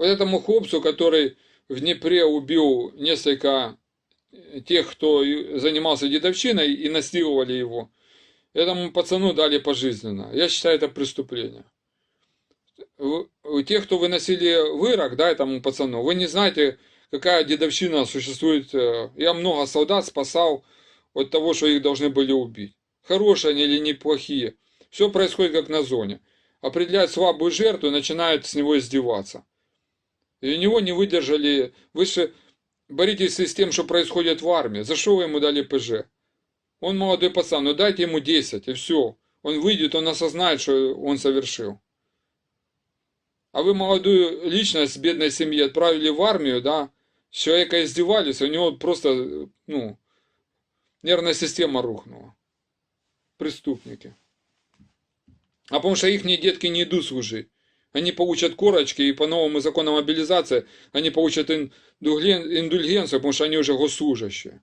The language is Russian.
Вот этому хлопцу, который в Днепре убил несколько тех, кто занимался дедовщиной и насиловали его, этому пацану дали пожизненно. Я считаю, это преступление. Вы- вы- Те, кто выносили вырок, да, этому пацану, вы не знаете, какая дедовщина существует. Я много солдат спасал от того, что их должны были убить. Хорошие они или неплохие. Все происходит как на зоне. Определяют слабую жертву и начинают с него издеваться. И у него не выдержали. Вы же боритесь с тем, что происходит в армии. За что вы ему дали ПЖ? Он молодой пацан, ну дайте ему 10, и все. Он выйдет, он осознает, что он совершил. А вы молодую личность с бедной семьи отправили в армию, да, с человека издевались, у него просто, ну, нервная система рухнула. Преступники. А потому что их детки не идут служить. Они получат корочки, и по новому закону мобилизации они получат индульген- индульгенцию, потому что они уже госслужащие.